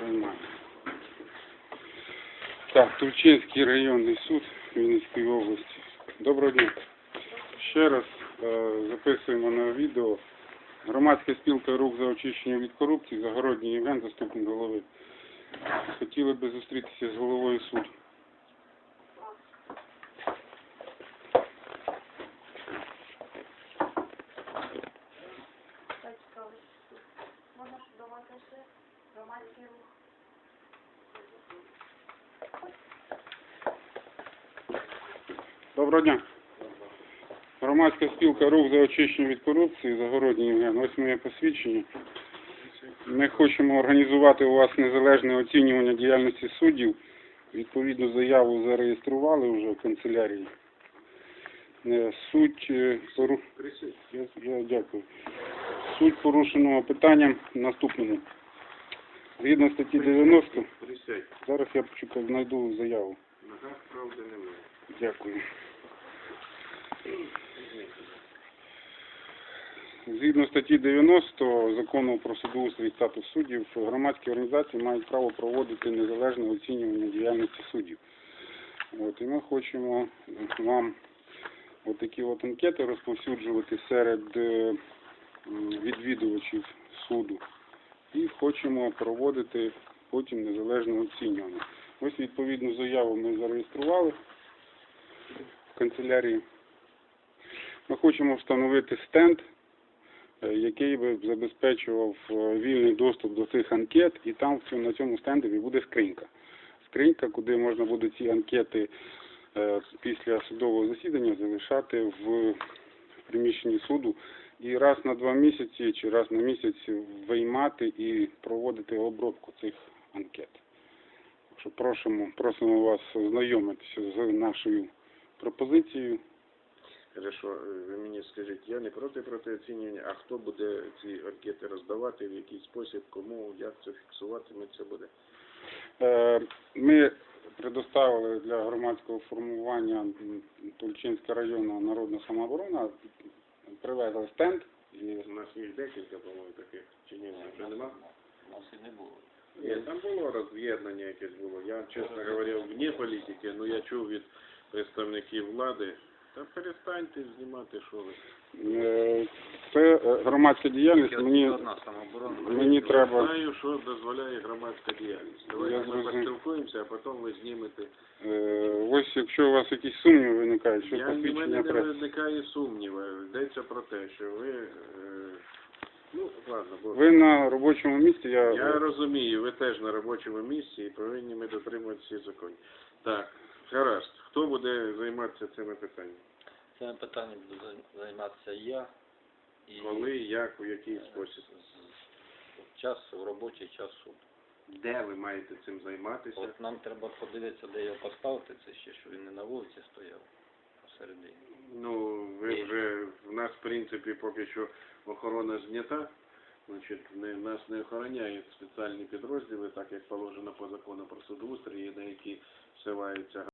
Приймаю. Так, Тульчинський районний суд Вінницької області. Доброго дня. Ще раз е, записуємо на відео. Громадська спілка рух за очищення від корупції, Загородній Євген, заступник голови. Хотіли би зустрітися з головою суду. Можна давати ще громадський рух. Доброго дня. Громадська спілка рух за очищення від корупції, Загородній Євген. Ось моє посвідчення. Ми хочемо організувати у вас незалежне оцінювання діяльності суддів. Відповідну заяву зареєстрували вже в канцелярії. Е, Суть е, пору... я, я дякую. Суть порушеного питання наступному. Згідно статті 90, зараз я почекаю, знайду заяву. Правди немає. Дякую. Згідно статті 90 закону про судоустрій і статус суддів, громадські організації мають право проводити незалежне оцінювання діяльності суддів. От, і ми хочемо вам отакі от анкети розповсюджувати серед е, відвідувачів суду. І хочемо проводити потім незалежне оцінювання. Ось відповідну заяву ми зареєстрували в канцелярії. Ми хочемо встановити стенд, е, який би забезпечував е, вільний доступ до цих анкет, і там на цьому стендові буде скринька. Скринька, куди можна буде ці анкети е, після судового засідання залишати в приміщенні суду і раз на два місяці чи раз на місяць виймати і проводити обробку цих анкет. Що просимо, просимо вас ознайомитися з нашою пропозицією. Хорошо, е, ви мені скажіть, я не проти проти оцінювання, а хто буде ці анкети роздавати, в який спосіб, кому, як це фіксувати, ми це буде. Е, Ми предоставили для громадського формування м, Тульчинська районна народна самооборона, привезли стенд і У нас їх декілька, по-моєму, таких, чи ні, вже нема? У нас і не було. Ні, там було роз'єднання якесь було. Я, чесно говоря, вне політики, ну я чув від представників влади, та перестаньте знімати, що ви. е, це е, громадська діяльність. Мені, одна самооборона. мені треба Знаю, що дозволяє громадська діяльність. Давайте ми зрозумів. поспілкуємося, а потім ви знімете. е, ось якщо у вас якісь сумніви виникають, що Я, в мене посвідчення не преси. виникає сумніву. Йдеться про те, що ви... Е, ну, ладно, бо... Ви на робочому місці, я, Я розумію, ви теж на робочому місці і повинні ми дотримуватися всіх законів. Так, гаразд. Хто буде займатися цими питаннями? Цим питанням буду зай- займатися я. І Коли, як, у який е, спосіб? час, в робочий час суду. Де ви маєте цим займатися? От нам треба подивитися, де його поставити, це ще, що він не на вулиці стояв, посередині. Нас, в принципі, поки що охорона знята. Значить, не, нас не охороняють спеціальні підрозділи, так як положено по закону про судоустрій, на які всиваються